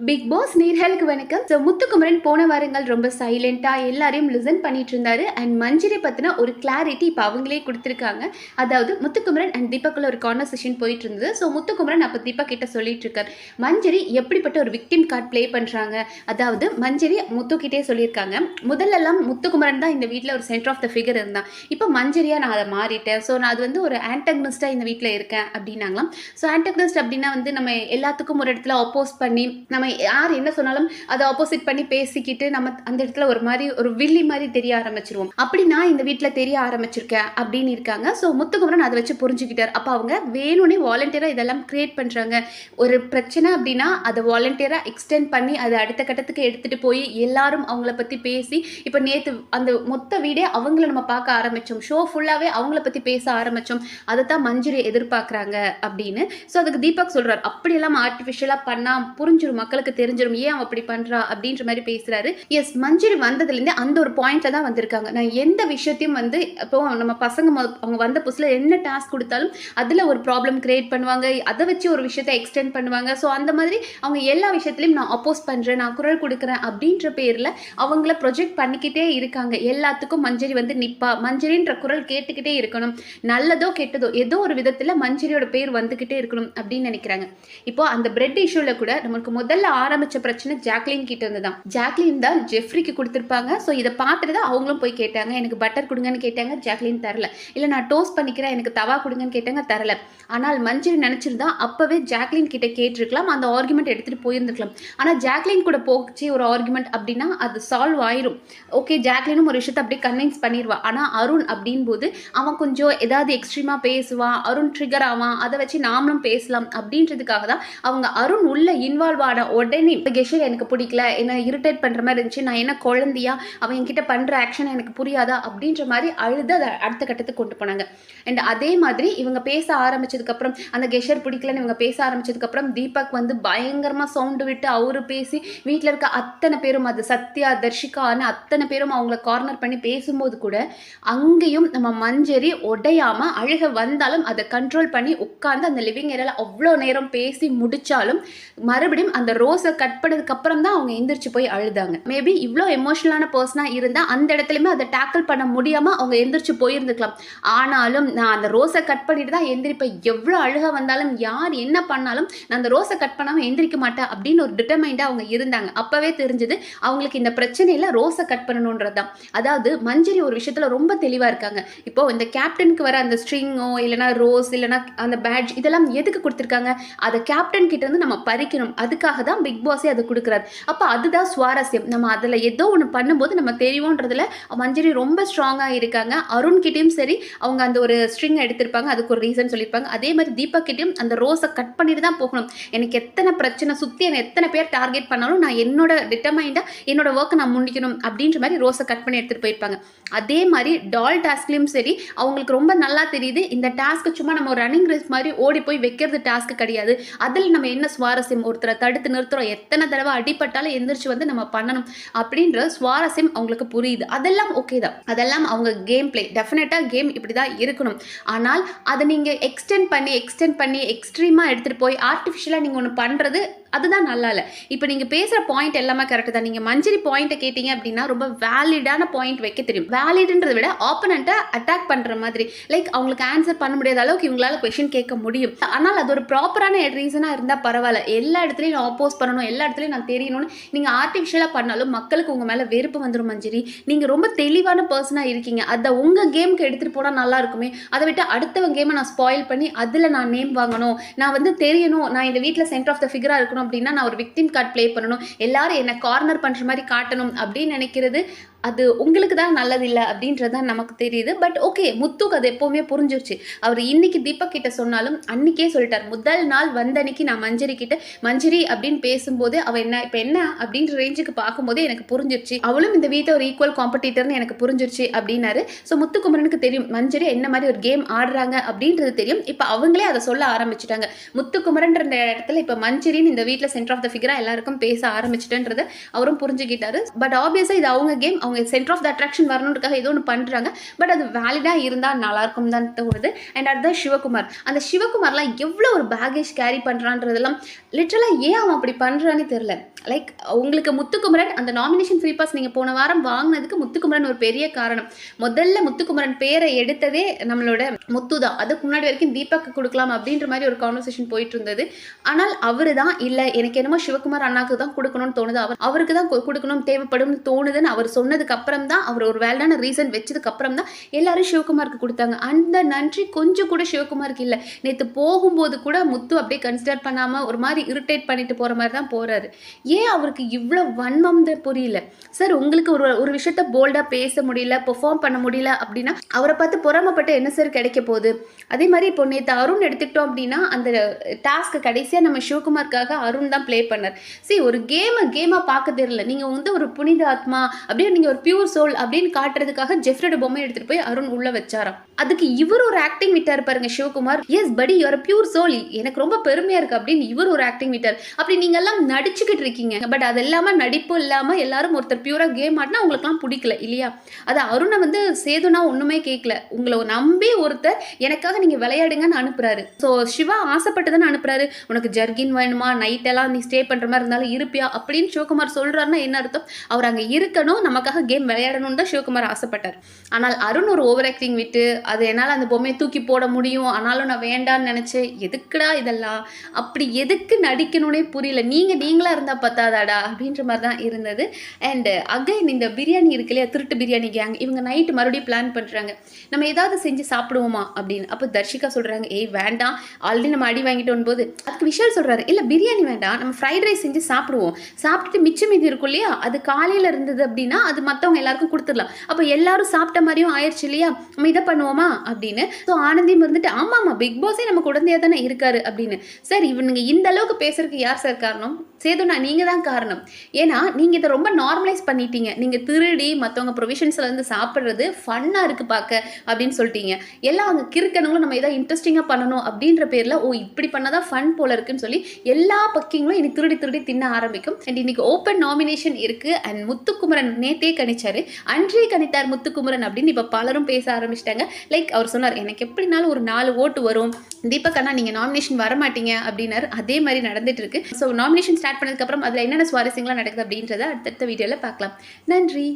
Big pass நேர்களுக்கு வணக்கம். So Muthukumaran போன வாரங்கள் ரொம்ப சைலண்டாக எல்லாரையும் லிசன் பண்ணிட்டு இருந்தாரு. அண்ட் மஞ்சிரை பற்றின ஒரு கிளாரிட்டி இப்போ அவங்களே கொடுத்துருக்காங்க. அதாவது முத்துக்குமரன் அண்ட் தீபக்குள்ள ஒரு கான்வர்சேஷன் போயிட்டு இருந்தது. ஸோ முத்துக்குமரன் அப்போ தீபக் கிட்ட சொல்லிட்டு இருக்காரு. மஞ்சரி எப்படிப்பட்ட ஒரு விக்டிம் கார்டு ப்ளே பண்ணுறாங்க அதாவது மஞ்சரி முத்துக்கிட்டே சொல்லியிருக்காங்க. முதல்லலாம் முத்துக்குமரன் தான் இந்த வீட்டில் ஒரு சென்டர் ஆஃப் த ஃபிகர் இருந்தான். இப்போ மஞ்சரியாக நான் அதை மாறிட்டேன். ஸோ நான் அது வந்து ஒரு ஆன்டக்னிஸ்டாக இந்த வீட்டில் இருக்கேன் அப்படின்னாங்களாம். ஸோ ஆன்டக்னிஸ்ட் அப்படின்னா வந்து நம்ம எல்லாத்துக்கும் ஒரு இடத்துல அப்போஸ் பண்ணி நம்ம யார் என்ன சொன்னாலும் அதை ஆப்போசிட் பண்ணி பேசிக்கிட்டு நம்ம அந்த இடத்துல ஒரு மாதிரி ஒரு வில்லி மாதிரி தெரிய ஆரம்பிச்சிருவோம். அப்படி நான் இந்த வீட்டில் தெரிய ஆரம்பிச்சிருக்கேன் அப்படின்னு இருக்காங்க. ஸோ முத்துக்குமரன் அதை வச்சு புரிஞ்சுக்கிட்டார். அப்போ அவங்க வேணும்னே வாலண்டியராக இதெல்லாம் கிரியேட் பண்ணுறாங்க ஒரு பிரச்சனை அப்படின்னா அதை வாலண்டியராக எக்ஸ்டெண்ட் பண்ணி அதை அடுத்த கட்டத்துக்கு எடுத்துகிட்டு போய் எல்லாரும் அவங்கள பற்றி பேசி இப்போ நேற்று அந்த மொத்த வீடே அவங்கள நம்ம பார்க்க ஆரம்பித்தோம் ஷோ ஃபுல்லாகவே அவங்கள பற்றி பேச ஆரம்பித்தோம் அதை தான் மஞ்சுரி எதிர்பார்க்குறாங்க அப்படின்னு. ஸோ அதுக்கு தீபக் சொல்கிறார் அப்படியெல்லாம் ஆர்டிஃபிஷியலாக பண்ணால் புரிஞ்சிடும் மக்கள் மக்களுக்கு தெரிஞ்சிடும் ஏன் அவன் அப்படி பண்ணுறா அப்படின்ற மாதிரி பேசுகிறாரு எஸ் மஞ்சுரி வந்ததுலேருந்தே அந்த ஒரு பாயிண்ட்டில் தான் வந்திருக்காங்க. நான் எந்த விஷயத்தையும் வந்து இப்போ நம்ம பசங்க மொ- அவங்க வந்த புதுசில் என்ன டாஸ்க் கொடுத்தாலும் அதில் ஒரு ப்ராப்ளம் கிரியேட் பண்ணுவாங்க. அதை வச்சு ஒரு விஷயத்தை எக்ஸ்டெண்ட் பண்ணுவாங்க. ஸோ அந்த மாதிரி அவங்க எல்லா விஷயத்துலையும் நான் அப்போஸ் பண்ணுறேன் நான் குரல் கொடுக்குறேன் அப்படின்ற பேரில் அவங்கள ப்ரொஜெக்ட் பண்ணிக்கிட்டே இருக்காங்க. எல்லாத்துக்கும் மஞ்சரி வந்து நிப்பா. மஞ்சரின்ற குரல் கேட்டுக்கிட்டே இருக்கணும். நல்லதோ கெட்டதோ ஏதோ ஒரு விதத்தில் மஞ்சரியோட பேர் வந்துக்கிட்டே இருக்கணும் அப்படின்னு நினைக்கிறாங்க. இப்போ அந்த பிரெட் இஷ்யூவில் கூட நமக்கு முதல்ல ஆரம்பிச்ச பிரச்சனை ஜாக்லின் கிட்ட இருந்து தான் ஜாக்லின் தான் ஜெஃப்ரிக்கு கொடுத்துருப்பாங்க. ஸோ இதை பார்த்துட்டு தான் அவங்களும் போய் கேட்டாங்க. எனக்கு பட்டர் கொடுங்கன்னு கேட்டாங்க. ஜாக்லின் தரல. இல்லை நான் டோஸ்ட் பண்ணிக்கிறேன். எனக்கு தவா கொடுங்கன்னு கேட்டாங்க. தரல. ஆனால் மஞ்சரி நினச்சிருந்தா அப்போவே ஜாக்லின் கிட்ட கேட்டிருக்கலாம். அந்த ஆர்குமெண்ட் எடுத்துகிட்டு போயிருந்துருக்கலாம். ஆனால் ஜாக்லின் கூட போச்சு ஒரு ஆர்குமெண்ட் அப்படின்னா அது சால்வ் ஆயிரும். ஓகே ஜாக்லினும் ஒரு விஷயத்தை அப்படியே கன்வின்ஸ் பண்ணிடுவா ஆனால் அருண் அப்படின் போது அவன் கொஞ்சம் ஏதாவது எக்ஸ்ட்ரீமாக பேசுவான் அருண் ட்ரிகர் ஆவான். அதை வச்சு நாமளும் பேசலாம் அப்படின்றதுக்காக தான் அவங்க அருண் உள்ள இன்வால்வ் ஆன உடனே கெஷர் எனக்கு பிடிக்கல என்ன இரிட்டேட் பண்ணுற மாதிரி இருந்துச்சு. நான் என்ன குழந்தையா? அவன் என்கிட்ட பண்ணுற ஆக்ஷன் எனக்கு புரியாதா? அப்படின்ற மாதிரி அழுது அதை அடுத்த கட்டத்துக்கு கொண்டு போனாங்க. அண்ட் அதே மாதிரி இவங்க பேச ஆரம்பிச்சதுக்கப்புறம் அந்த கெஷர் பிடிக்கலன்னு இவங்க பேச ஆரம்பிச்சதுக்கப்புறம் தீபக் வந்து பயங்கரமாக சவுண்டு விட்டு அவரு பேசி வீட்டில் இருக்க அத்தனை பேரும் அது சத்யா தர்ஷிகான்னு அத்தனை பேரும் அவங்கள கார்னர் பண்ணி பேசும்போது கூட அங்கேயும் நம்ம மஞ்சரி உடையாம அழுக வந்தாலும் அதை கண்ட்ரோல் பண்ணி உட்காந்து அந்த லிவிங் ஏரியாவில் அவ்வளோ நேரம் பேசி முடித்தாலும் மறுபடியும் அந்த ரோ ரோஸை கட் பண்ணதுக்கு அப்புறம் தான் அவங்க எந்திரிச்சு போய் அழுதாங்க. மேபி இவ்வளோ எமோஷனலான பர்சனாக இருந்தால் அந்த இடத்துலையுமே அதை டேக்கிள் பண்ண முடியாமல் அவங்க எந்திரிச்சு போயிருந்துக்கலாம். ஆனாலும் நான் அந்த ரோஸை கட் பண்ணிட்டு தான் எந்திரிப்பேன். எவ்வளோ அழுக வந்தாலும் யார் என்ன பண்ணாலும் நான் அந்த ரோஸை கட் பண்ணாமல் எந்திரிக்க மாட்டேன் அப்படின்னு ஒரு டிட்டர்மைண்டாக அவங்க இருந்தாங்க. அப்போவே தெரிஞ்சது அவங்களுக்கு இந்த பிரச்சனையில் ரோஸை கட் பண்ணணுன்றது தான். அதாவது மஞ்சரி ஒரு விஷயத்தில் ரொம்ப தெளிவாக இருக்காங்க. இப்போ இந்த கேப்டனுக்கு வர அந்த ஸ்ட்ரிங்கோ இல்லைனா ரோஸ் இல்லைனா அந்த பேட்ஜ் இதெல்லாம் எதுக்கு கொடுத்துருக்காங்க? அதை கேப்டன் கிட்ட இருந்து நம்ம பறிக்கணும். அதுக்காக தான் பிக் பாஸே அதை கொடுக்குறாரு. அப்போ அதுதான் சுவாரஸ்யம். நம்ம அதில் ஏதோ ஒன்று பண்ணும்போது நம்ம தெரியுன்றதுல மஞ்சரி ரொம்ப ஸ்ட்ராங்காக இருக்காங்க. அருண்கிட்டையும் சரி அவங்க அந்த ஒரு ஸ்ட்ரிங் எடுத்திருப்பாங்க. அதுக்கு ஒரு ரீசன் சொல்லியிருப்பாங்க. அதே மாதிரி தீபக் கிட்டையும் அந்த ரோஸை கட் பண்ணிட்டு தான் போகணும். எனக்கு எத்தனை பிரச்சனை சுற்றி என்னை எத்தனை பேர் டார்கெட் பண்ணாலும் நான் என்னோட டிட்டர்மைண்டாக என்னோட ஒர்க்கை நான் முடிக்கணும் அப்படின்ற மாதிரி ரோஸை கட் பண்ணி எடுத்துகிட்டு போயிருப்பாங்க. அதே மாதிரி டால் டாஸ்க்லேயும் சரி அவங்களுக்கு ரொம்ப நல்லா தெரியுது. இந்த டாஸ்க்கு சும்மா நம்ம ரன்னிங் ரேஸ் மாதிரி ஓடி போய் வைக்கிறது டாஸ்க் கிடையாது. அதில் நம்ம என்ன சுவாரஸ்யம்? ஒருத்தரை தடுத்து நிறுத்துறோம். எத்தனை தடவை அடிபட்டாலும் எந்திரிச்சு வந்து நம்ம பண்ணணும் அப்படின்ற சுவாரஸ்யம் அவங்களுக்கு புரியுது. அதெல்லாம் ஓகே தான். அதெல்லாம் அவங்க கேம் பிளே டெஃபினட்டாக கேம் இப்படி தான் இருக்கணும். ஆனால் அதை நீங்கள் எக்ஸ்டெண்ட் பண்ணி எக்ஸ்டெண்ட் பண்ணி எக்ஸ்ட்ரீமாக எடுத்துகிட்டு போய் ஆர்டிஃபிஷியலாக நீங்கள் ஒன்று பண்ணுறது அதுதான் நல்லா இல்லை இப்போ நீங்கள் பேசுகிற பாயிண்ட் எல்லாமே கரெக்டு தான். நீங்கள் மஞ்சரி பாயிண்ட்டை கேட்டீங்க அப்படின்னா ரொம்ப வேலிடான பாயிண்ட் வைக்க தெரியும். வேலிடுன்றதை விட ஆப்பனண்ட்டை அட்டாக் பண்ணுற மாதிரி லைக் அவங்களுக்கு ஆன்சர் பண்ண முடியாத அளவுக்கு இவங்களால கொஷின் கேட்க முடியும். ஆனால் அது ஒரு ப்ராப்பரான ரீசனாக இருந்தால் பரவாயில்ல எல்லா இடத்துலையும் நான் ஆப்போஸ் பண்ணணும் எல்லா இடத்துலையும் நான் தெரியணும்னு நீங்கள் ஆர்டிஃபிஷியலாக பண்ணாலும் மக்களுக்கு உங்கள் மேலே வெறுப்பு வந்துடும் மஞ்சரி. நீங்கள் ரொம்ப தெளிவான பர்சனாக இருக்கீங்க. அதை உங்கள் கேமுக்கு எடுத்துகிட்டு போனால் நல்லா இருக்குமே. அதை விட்டு அடுத்தவங்க கேமை நான் ஸ்பாயில் பண்ணி அதில் நான் நேம் வாங்கணும். நான் வந்து தெரியணும். நான் இந்த வீட்டில் சென்டர் ஆஃப் த ஃபிகராக இருக்கணும். அப்படின்னா நான் ஒரு விக்டிம் கார்டு ப்ளே பண்ணணும். எல்லாரும் என்னை கார்னர் பண்ணுற மாதிரி காட்டணும் அப்படின்னு நினைக்கிறது அது உங்களுக்கு தான் நல்லதில்லை அப்படின்றது தான் நமக்கு தெரியுது. பட் ஓகே முத்துக்கு அது எப்போவுமே புரிஞ்சிருச்சு. அவர் இன்னைக்கு தீபக் கிட்ட சொன்னாலும் அன்னைக்கே சொல்லிட்டார். முதல் நாள் வந்தன்னைக்கு நான் மஞ்சரி கிட்ட மஞ்சரி அப்படின்னு பேசும்போது அவள் என்ன இப்போ என்ன அப்படின்ற ரேஞ்சுக்கு பார்க்கும்போதே எனக்கு புரிஞ்சிருச்சு. அவளும் இந்த வீட்டை ஒரு ஈக்குவல் காம்படிட்டர்னு எனக்கு புரிஞ்சிருச்சு அப்படின்னாரு. ஸோ முத்துக்குமரனுக்கு தெரியும் மஞ்சரி என்ன மாதிரி ஒரு கேம் ஆடுறாங்க அப்படின்றது தெரியும். இப்போ அவங்களே அதை சொல்ல ஆரம்பிச்சிட்டாங்க. முத்துக்குமரன்ற இடத்துல இப்போ மஞ்சரின்னு இந்த வீட்டில் சென்டர் ஆஃப் த ஃபிகராக எல்லாருக்கும் பேச ஆரம்பிச்சிட்டேன்றது அவரும் புரிஞ்சுக்கிட்டாரு. பட் ஆப்வியஸாக இது அவங்க கேம் அவங்க அவங்க சென்டர் ஆஃப் த அட்ராக்ஷன் வரணுன்றக்காக ஏதோ ஒன்று பண்ணுறாங்க பட் அது வேலிடாக இருந்தால் நல்லாயிருக்கும் தான் தோணுது. அண்ட் அதுதான் சிவகுமார். அந்த சிவகுமார்லாம் எவ்வளோ ஒரு பேகேஜ் கேரி பண்ணுறான்றதெல்லாம் லிட்ரலாக ஏன் அவன் அப்படி பண்ணுறான்னு தெரில லைக் உங்களுக்கு முத்துக்குமரன் அந்த நாமினேஷன் ஃப்ரீ பாஸ் நீங்கள் போன வாரம் வாங்கினதுக்கு முத்துக்குமரன் ஒரு பெரிய காரணம். முதல்ல முத்துக்குமரன் பேரை எடுத்ததே நம்மளோட முத்து தான். அதுக்கு முன்னாடி வரைக்கும் தீபக்கு கொடுக்கலாம் அப்படின்ற மாதிரி ஒரு கான்வர்சேஷன் போயிட்டு இருந்தது ஆனால் அவர் தான் இல்லை எனக்கு என்னமோ சிவகுமார் அண்ணாக்கு தான் கொடுக்கணும்னு தோணுது. அவர் அவருக்கு தான் கொடுக்கணும் தேவைப்படும்னு தோணுதுன்னு அவர் சொன்ன அப்புறம் தான் அவர் ஒரு வேல்டான ரீசன் வச்சதுக்கு அப்புறம் தான் எல்லாரும் சிவகுமாருக்கு கொடுத்தாங்க. அந்த நன்றி கொஞ்சம் கூட சிவகுமாருக்கு இல்லை. நேற்று போகும்போது கூட முத்து அப்படியே கன்சிடர் பண்ணாமல் ஒரு மாதிரி இரிட்டேட் பண்ணிட்டு போகிற மாதிரி தான் போகிறாரு ஏன் அவருக்கு இவ்வளோ வன்மம் புரியல? சார் உங்களுக்கு ஒரு ஒரு விஷயத்த போல்டாக பேச முடியல பெர்ஃபார்ம் பண்ண முடியல அப்படின்னா அவரை பார்த்து பொறாமப்பட்டு என்ன சார் கிடைக்க போகுது? அதே மாதிரி இப்போ நேற்று அருண் எடுத்துக்கிட்டோம் அப்படின்னா அந்த டாஸ்க்கு கடைசியாக நம்ம சிவகுமாருக்காக அருண் தான் ப்ளே பண்ணார். சரி ஒரு கேமை கேமாக பார்க்க தெரியல நீங்கள் வந்து ஒரு புனித ஆத்மா அப்படியே நீங்கள் ஒரு பியூர் சோல் அப்படின்னு காட்டுறதுக்காக ஜெஃப்ரோட பொம்மை எடுத்துட்டு போய் அருண் உள்ளே வச்சாராம். அதுக்கு இவர் ஒரு ஆக்டிங் விட்டார் பாருங்க Sivakumar. Yes buddy your pure soul எனக்கு ரொம்ப பெருமையாக இருக்கு அப்படின்னு இவர் ஒரு ஆக்டிங் விட்டார். அப்படி நீங்க எல்லாம் நடிச்சுக்கிட்டு இருக்கீங்க. பட் அது இல்லாமல் நடிப்பு இல்லாமல் எல்லாரும் ஒருத்தர் பியூரா கேம் ஆடினா உங்களுக்குலாம் பிடிக்கல இல்லையா? அது அருணை வந்து சேதுனா ஒன்றுமே கேட்கல உங்களை நம்பி ஒருத்தர் எனக்காக நீங்கள் விளையாடுங்கன்னு அனுப்புறாரு. ஸோ சிவா ஆசைப்பட்டு தானே அனுப்புறாரு. உனக்கு ஜர்கின் வேணுமா? நைட் எல்லாம் நீ ஸ்டே பண்ணுற மாதிரி இருந்தாலும் இருப்பியா? அப்படின்னு சிவகுமார் சொல்கிறாருன்னா என்ன அர்த்தம்? அவர் அங்கே இருக்கணும் நமக்காக கேம் விளையாடணும்னு தான் சிவகுமார் ஆசைப்பட்டார். ஆனால் அருண் ஒரு ஓவர் ஆக்டிங் விட்டு அது என்னால் அந்த பொம்மையை தூக்கி போட முடியும் ஆனாலும் நான் வேண்டான்னு நினச்சேன். எதுக்குடா இதெல்லாம்? அப்படி எதுக்கு நடிக்கணும்னே புரியல. நீங்கள் நீங்களாக இருந்தால் பத்தாதாடா? அப்படின்ற மாதிரி தான் இருந்தது. அண்டு அகைன் இந்த பிரியாணி இருக்கு இல்லையா திருட்டு பிரியாணி கேங் இவங்க நைட்டு மறுபடியும் பிளான் பண்ணுறாங்க நம்ம ஏதாவது செஞ்சு சாப்பிடுவோமா? அப்படின்னு. அப்போ தர்ஷிகா சொல்கிறாங்க ஏய் வேண்டாம். ஆல்ரெடி நம்ம அடி வாங்கிட்டு போது. அதுக்கு விஷால் சொல்கிறாரு இல்லை பிரியாணி வேண்டாம். நம்ம ஃப்ரைட் ரைஸ் செஞ்சு சாப்பிடுவோம். சாப்பிட்டுட்டு மிச்சம் மீதி இருக்கும் இல்லையா? அது காலையில் இருந்தது அப்படின்னா அது மற்றவங்க எல்லாருக்கும் கொடுத்துடலாம். அப்போ எல்லாரும் சாப்பிட்ட மாதிரியும் ஆயிடுச்சு இல்லையா? நம்ம இதை பண்ணுவோமா? அப்படின்னு. ஸோ ஆனந்தியும் இருந்துட்டு ஆமாம் ஆமாம் பிக் பாஸே நம்ம குழந்தையா தானே இருக்காரு அப்படின்னு. சார் இவனுங்க இந்த அளவுக்கு பேசுறதுக்கு யார் சார் காரணம்? சேதுண்ணா நீங்கள் தான் காரணம். ஏன்னா நீங்கள் இதை ரொம்ப நார்மலைஸ் பண்ணிட்டீங்க. நீங்கள் திருடி மற்றவங்க ப்ரொவிஷன்ஸில் வந்து சாப்பிட்றது ஃபன்னாக இருக்குது பார்க்க அப்படின்னு சொல்லிட்டீங்க. எல்லாம் அவங்க கிறுக்கணுங்களும் நம்ம எதாவது இன்ட்ரெஸ்டிங்காக பண்ணணும் அப்படின்ற பேரில் ஓ இப்படி பண்ணால் தான் ஃபன் போல இருக்குன்னு சொல்லி எல்லா பக்கிங்களும் இனி திருடி திருடி தின்ன ஆரம்பிக்கும். அண்ட் இன்னைக்கு ஓப்பன் நாமினேஷன் இருக்குது அண்ட் முத்துக்குமரன் நேத்தே கணிச்சார். அன்றே கணித்தார் முத்துக்குமரன் அப்படின்னு இப்போ பலரும் பேச ஆரம்பிச்சிட்டாங்க. லைக் அவர் சொன்னார் எனக்கு எப்படினாலும் ஒரு நாலு ஓட்டு வரும். தீபக் அண்ணா நீங்கள் நாமினேஷன் வர மாட்டீங்க அப்படின்னாரு. அதே மாதிரி நடந்துட்டு இருக்கு. ஸோ நாமினேஷன் ஸ்டார்ட் பண்ணதுக்கப்புறம் அதில் என்னென்ன சுவாரஸ்யங்களாக நடக்குது அப்படின்றத அடுத்தடுத்த வீடியோவில் பார்க்கலாம். நன்றி.